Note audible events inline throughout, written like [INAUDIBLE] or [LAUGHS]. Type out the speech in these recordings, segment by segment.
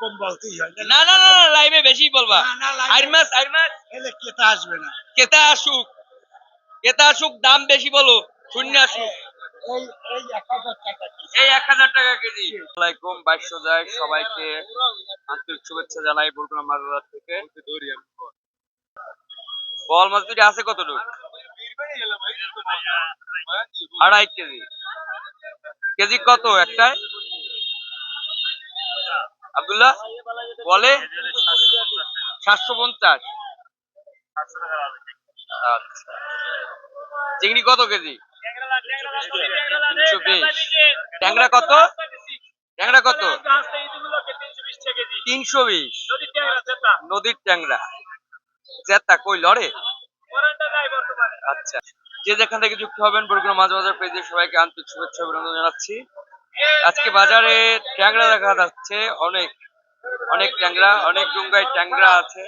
কম বলতেই হয় না না না লাইভে বেশি বলবা। আইর মাস আইর মাস। এলে কেতা আসবে না। কেতা আসুক। কেতা আসুক দাম বেশি বলো শূন্য আসুক। এই এই এক হাজার টাকা কি? এই এক হাজার টাকা কেজি। আসসালামাইকুম বাইশশো যায় সবাইকে আন্তরিক শুভেচ্ছা জানাই বলগুনা মাজার থেকে। বল মাছ দুটি আছে কতটুকু? আড়াই কেজি। কেজি কত একটায়? আব্দুল্লাহ, বলে সাতশো পঞ্চাশ। আচ্ছা। চিংড়ি কত কেজি? তিনশো বিশ। ট্যাংরা কত? ট্যাংরা কত? তিনশো বিশ। নদীর ট্যাংরা। জেতা কই লড়ে? আচ্ছা। যে যেখান থেকে যুক্ত হবেন বরগুনা মাঝে মাঝে পেজে সবাইকে আন্তরিক শুভেচ্ছা অভিনন্দন জানাচ্ছি। আজকে বাজারে ট্যাংরা দেখা যাচ্ছে অনেক অনেক ট্যাংরা অনেক ডুঙ্গায় ট্যাংরা আছে।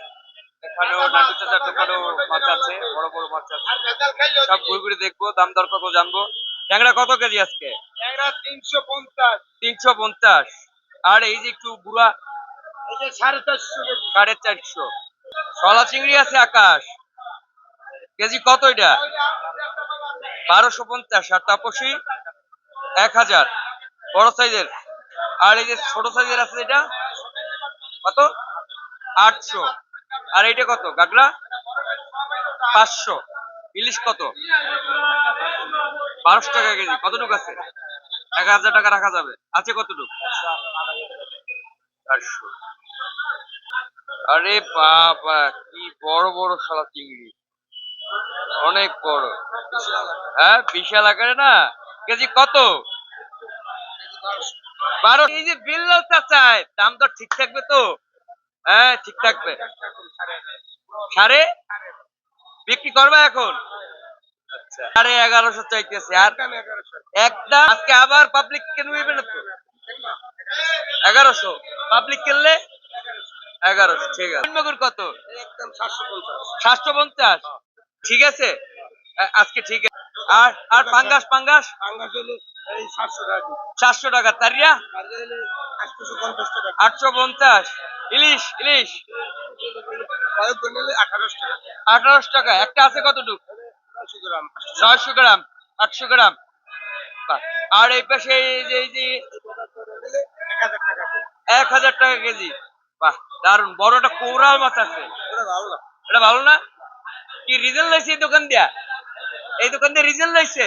এখানেও নাটু চাচার দোকানেও মাছ আছে বড় বড় মাছ আছে। সব ঘুরে ঘুরে দেখব দাম দর কত জানব। ট্যাংরা কত কেজি আজকে? তিনশো পঞ্চাশ। তিনশো পঞ্চাশ। আর এই যে একটু বুড়া সাড়ে চারশো সাড়ে চারশো। শলা চিংড়ি আছে আকাশ। কেজি কত এটা? বারোশো পঞ্চাশ। আর তাপসী? এক হাজার। বড় সাইজের। আর এই যে ছোট সাইজের আছে এটা? কত? আটশো। আর এইটা কত? গাগরা? পাঁচশো। ইলিশ কত? বারোশো টাকা কেজি। কতটুকু আছে? এক হাজার টাকা রাখা যাবে। আছে কতটুকু? চারশো। আরে বাবা, কি বড় বড় শালা চিংড়ি। অনেক বড়। হ্যাঁ বিশাল আকারে না? কেজি কত? বারো এই যে বিল্লাল চাচায় দাম তো ঠিক থাকবে তো? হ্যাঁ ঠিক থাকবে। সাড়ে বিক্রি করবে এখন? আচ্ছা। সাড়ে এগারোশো চাইতেছে আর একদম আজকে আবার পাবলিক কেন নিবে না তো? এগারোশো। পাবলিক কিনলে এগারোশো ঠিক আছে। কত? সাতশো পঞ্চাশ। ঠিক আছে? আজকে ঠিক আছে। আর আর পাঙ্গাস পাঙ্গাস? পাঙ্গাস হলে চারশো টাকা তারিয়া? আটশো পঞ্চাশ ইলিশ ইলিশ? আঠারোশো টাকা। একটা আছে কতটুকু? ছয়শো গ্রাম আটশো গ্রাম। আর এই পাশে এই যে এক হাজার টাকা কেজি। বাহ দারুণ বড় একটা কোরাল মাছ আছে। এটা ভালো না? কি রিজেন্ট লাইছে এই দোকান দিয়া? এই দোকান দিয়ে রিজেন্ট লাইছে?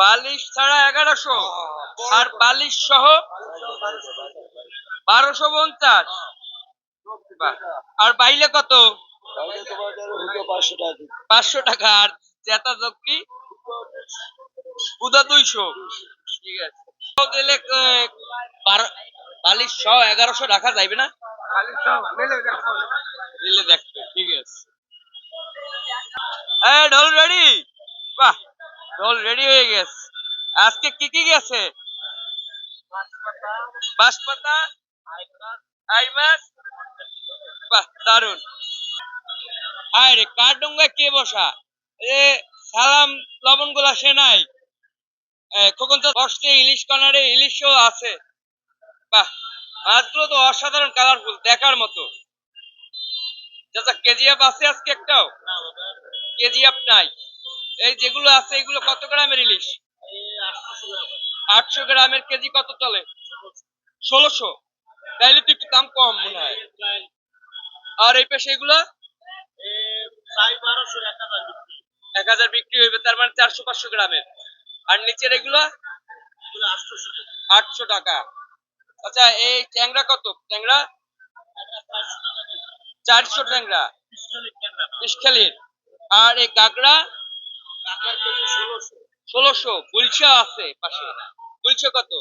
বালিশ ছাড়া এগারোশো। আর বালিশ সহ বারোশো পঞ্চাশ। আর বাইলে কত? পাঁচশো টাকা আর জেতা জকি উদা দুইশো। ঠিক আছে। দিলে বালিশ সহ এগারোশো রাখা যাইবে না? বালিশ সব নিলে দেখো দিলে দেখবে ঠিক আছে। এই ঢোল রেডি? বাহ। ঢোল রেডি হয়ে গেছে। আজকে কি কি গেছে? বাহ দারুণ আরে কার কে বসা? এ, সালাম লবণ সে নাই। খোকন তো বসছে, ইলিশ কর্নারে ইলিশও আছে। বাহ, মাছগুলো তো অসাধারণ কালারফুল দেখার মতো। চাচা, কেজিএফ আছে আজকে একটাও? কেজিএফ নাই। এই যেগুলো আছে, এগুলো কত গ্রামের ইলিশ? আটশো গ্রামের কেজি কত চলে? ষোলোশো। তাইলে তো একটু দাম কম মনে হয়। আর এই পাশে এগুলো? এক হাজার বিক্রি হইবে, তার মানে চারশো পাঁচশো গ্রামের। আর নিচের এগুলো? আটশো টাকা। আচ্ছা এই ট্যাংরা কত? ট্যাংরা? চারশো ট্যাংরা। বিশখালির আর এই কাঁকড়া ষোলোশো। গুলশা আছে পাশে। কত?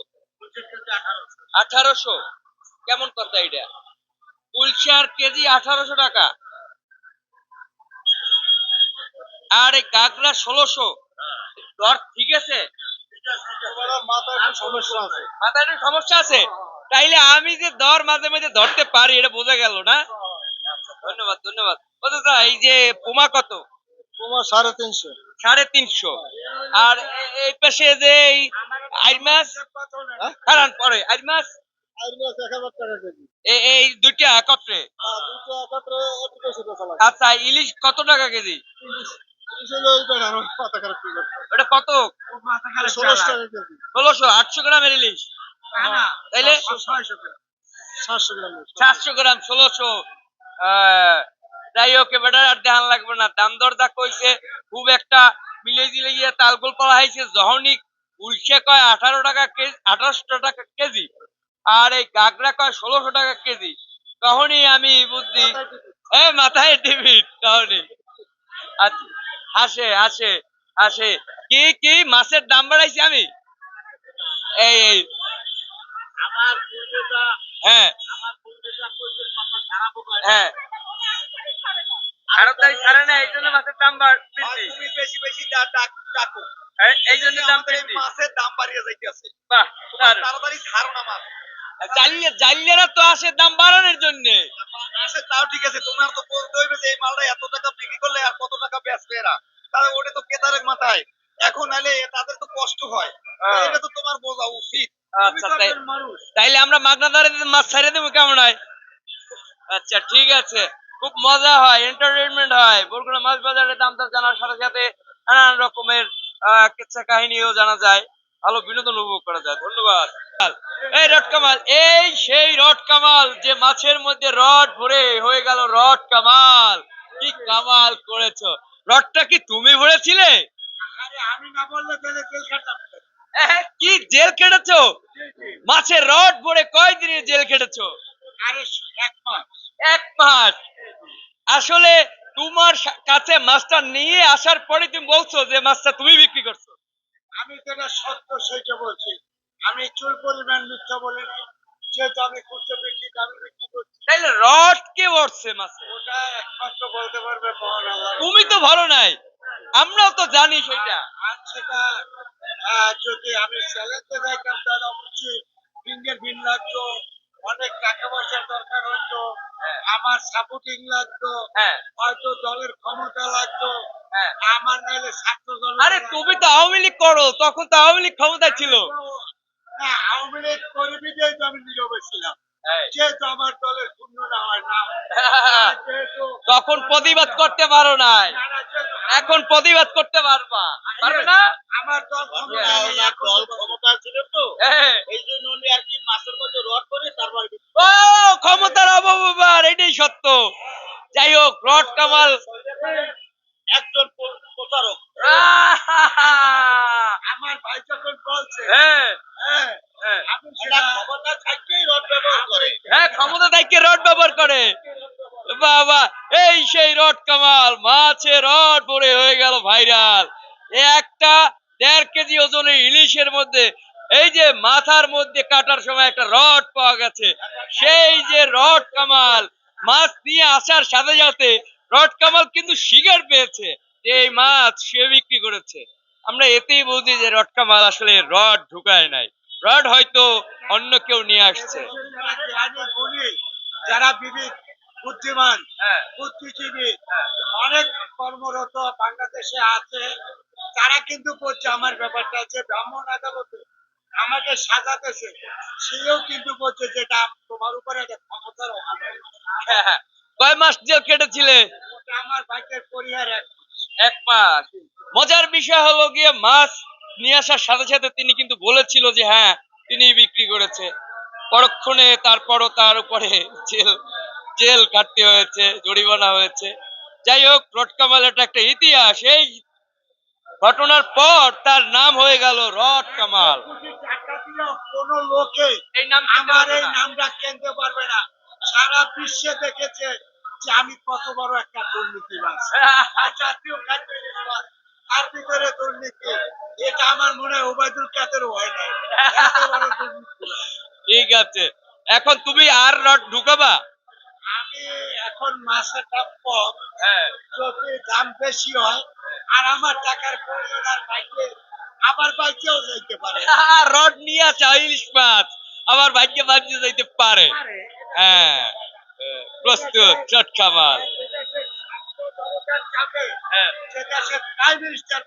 আঠারোশো। কেমন কথা এটা কেজি আঠারোশো টাকা। আর এই কাঁকড়া ষোলোশো। দর ঠিক আছে? মাথায় একটু সমস্যা আছে। তাইলে আমি যে দর মাঝে মাঝে ধরতে পারি, এটা বোঝা গেল না? ধন্যবাদ ধন্যবাদ। এই যে, পুমা কত? তোমার সাড়ে তিনশো। সাড়ে তিনশো। আর এই পাশে যে এই আইর মাছ হ্যাঁ? খারান পরে আইর মাছ? এই দুইটা একত্রে? লাগে আচ্ছা ইলিশ কত টাকা কেজি? হয়ে। ওটা কত? ষোলোশো আটশো গ্রামের ইলিশ। তাইলে ছয়শো গ্রাম। সাতশো গ্রাম ষোলোশো। যাই হোক এবার আর ধ্যান লাগবে না। দাম দর যা কইছে খুব একটা মিলে জিলে গিয়ে তালগোল করা হয়েছে। যখনই উলসে কয় আঠারো টাকা কেজি আঠারোশো টাকা কেজি আর এই গাগরা কয় ষোলোশো টাকা কেজি। তখনই আমি বুঝছি এ মাথায় টিভিট তখনই। হাসে হাসে হাসে কি কি মাছের দাম বাড়াইছি আমি? এই এই। হ্যাঁ। হ্যাঁ। আরও তাই ছাড়ে না এই জন্য মাছের দাম বৃদ্ধি। তুমি বেশি বেশি ডাকো এই- জন্য দাম বৃদ্ধি। মাছের দাম বাড়িয়ে যাইতেছে। বাহ তাড়াতাড়ি ছাড়ো না মাছ। জালিয়া জালিয়ারা তো আসে দাম বাড়ানোর জন্য। আসে তাও ঠিক আছে তোমার তো বলতে হইবে যে এই মালটা এত টাকা বিক্রি করলে আর কত টাকা বেচবে এরা? তাহলে ওটা তো মাথায়। এখন আলে তাদের তো কষ্ট হয়। হ্যাঁ। এটা তো তোমার বোঝা উচিত। আচ্ছা, তাইলে আমরা মাগনা দরে মাছ ছাড়ে দেবো কেমন হয়? আচ্ছা ঠিক আছে। খুব মজা হয় এন্টারটেনমেন্ট হয়। বরগুনা মাছ বাজারের দাম দর জানার সাথে সাথে নানান রকমের কিচ্ছা কাহিনীও জানা যায় ভালো বিনোদন উপভোগ করা যায়। ধন্যবাদ। এই রড কামাল এই সেই রড কামাল যে মাছের মধ্যে রড ভরে হয়ে গেল রড কামাল। কি কামাল করেছ। রডটা কি তুমি ভরেছিলে? আরে আমি না বললে তাহলে তেল খাটাম কি জেল কেটেছো? মাছের রড ভরে কয়দিনে জেল কেটেছো? এক মাস। আসলে তোমার কাছে মাছটা নিয়ে আসার পরে তুমি বলছো যে মাছটা তুমি বিক্রি করছ। আমি যেটা সত্য বলছি। আমি চুল পরিমাণ মিথ্যা বলি নাই। যেহেতু আমি খুচরো বিক্রি আমি বিক্রি করছি। তাইলে রড কে মাছে? ওটা একমাত্র বলতে পারবে মহান তুমি তো ভালো নাই। আমরাও তো জানি সেটা। আর সেটা যদি আমি চ্যালেঞ্জে যাইতাম তাহলে অবশ্যই ফিঙ্গার ভিন লাগতো অনেক টাকা পয়সার দরকার হতো হ্যাঁ। আমার সাপোর্টিং লাগতো হ্যাঁ। হয়তো দলের ক্ষমতা লাগতো হ্যাঁ। আমার নাইলে ছাত্র দল আরে তুমি তো আওয়ামী লীগ করো তখন তো আওয়ামী লীগ ক্ষমতায় ছিল। না আওয়ামী লীগ কর্মী যেহেতু আমি নীরবে ছিলাম। যেহেতু আমার দলের শূন্য না হয় না। [LAUGHS] তখন প্রতিবাদ করতে পারো নাই। এখন প্রতিবাদ করতে পারবা। পারবে না? আমার দল ক্ষমতা ক্ষমতা ছিল তো হ্যাঁ। এই জন্য আর কি ও ক্ষমতার অপব্যবহার এটাই সত্য। যাই হোক রড কামাল। একজন প্রচারক আমার ভাই যখন বলছে হ্যাঁ। হ্যাঁ হ্যাঁ। ক্ষমতা রড ব্যবহার করে। বাবা এই সেই রড কামাল মাছে রড পরে হয়ে গেল ভাইরাল। একটা দেড় কেজি ওজনের ইলিশের মধ্যে এই যে মাথার মধ্যে কাটার সময় একটা রড পাওয়া গেছে সেই যে রড কামাল মাছ নিয়ে আসার সাথে সাথে রড কামাল কিন্তু শিকার পেয়েছে যে এই মাছ সে বিক্রি করেছে। আমরা এতেই বুঝি যে রড কামাল আসলে রড ঢুকায় নাই। রড হয়তো অন্য কেউ নিয়ে আসছে। যারা বিবেক বুদ্ধিমান হ্যাঁ। বুদ্ধিজীবী অনেক কর্মরত বাংলাদেশে আছে তারা কিন্তু বলছে আমার ব্যাপারটা যে ব্রাহ্মণ আদালতে। আমাকে সাজাতেছে। সেও কিন্তু বলছে যেটা তোমার উপরে ক্ষমতার হ্যাঁ, কয় মাস জেল কেটেছিলে? আমার বাইকের পরিহার এক মাস। মজার বিষয় হলো গিয়ে মাছ নিয়ে আসার সাথে সাথে তিনি কিন্তু বলেছিল যে হ্যাঁ তিনি বিক্রি করেছে। পরক্ষণে তারপরও তার উপরে জেল জেল কাটতে হয়েছে জরিমানা হয়েছে। যাই হোক রড কামাল এটা একটা ইতিহাস। এই ঘটনার পর তার নাম হয়ে গেল রড কামাল। কোনো লোকে এই নাম আমার এই নামটা কেনতে পারবে না। সারা বিশ্বে দেখেছে যে আমি কত বড় একটা দুর্নীতিবাজ। [LAUGHS] আর জাতীয় খাদ্য তার ভিতরে দুর্নীতি। এটা আমার মনে হয় ওবায়দুল কাদেরও হয় নাই। ঠিক আছে। এখন তুমি আর রড ঢুকাবা? আমি এখন মাসের দাম কম হ্যাঁ। যদি দাম বেশি হয় আর আমার টাকার প্রয়োজন আর বাইকে আবার বাইকেও যাইতে পারে। রড নিয়ে আছে ইলিশ মাছ। বাজিয়ে যাইতে পারে। হ্যাঁ হ্যাঁ, প্রস্তুত চট হ্যাঁ। প্রাইম মিনিস্টার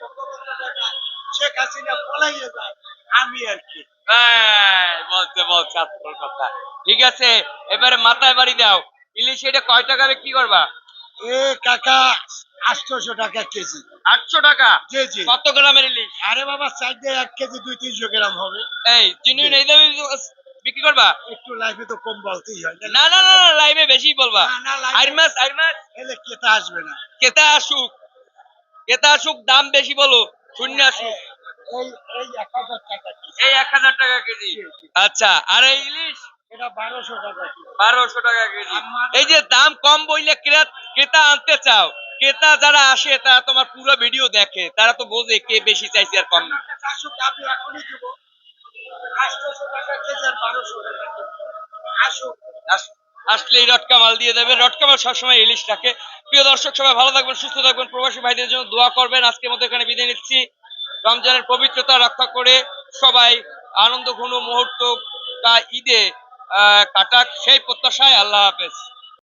শেখ হাসিনা পলাইয়ে যায়। আমি আর কি। হ্যাঁ, বলতে বলছে আসল কথা। ঠিক আছে এবারে মাথায় বাড়ি দাও। ইলিশ এটা কয় টাকা বিক্রি করবা? এ কাকা আটশোশো টাকা কেজি। আটশো টাকা? জি জি। কত গ্রামের ইলিশ? আরে বাবা চাইতে এক কেজি দুই তিনশো গ্রাম হবে। এই জিনুইন এই দামে বিক্রি করবা? একটু লাইফে তো কম বলতেই হয়। না না না লাইভে বেশি বলবা। আইর মাছ আইর মাছ এলে কেতা আসবে না। কেতা আসুক। কেতা আসুক দাম বেশি বলো। শূন্য আসুক। এই এক হাজার টাকা কেজি। আচ্ছা আর এই ইলিশ? এটা বারোশো টাকা বারোশো টাকা কেজি। এই যে দাম কম বইলে ক্রেতা আনতে চাও। ক্রেতা যারা আসে, তারা তোমার পুরো ভিডিও দেখে। তারা তো বোঝে কে বেশি চাইছে আর কম আস- আসলে এই রটকামাল দিয়ে দেবে। রটকামাল সবসময় ইলিশ থাকে প্রিয় দর্শক, সবাই ভালো থাকবেন, সুস্থ থাকবেন। প্রবাসী ভাইদের জন্য দোয়া করবেন। আজকের মতো এখানে বিদায় নিচ্ছি। রমজানের পবিত্রতা রক্ষা করে সবাই আনন্দ ঘন মুহূর্ত তা ঈদে কাটাক। সেই প্রত্যাশায় আল্লাহ হাফেজ।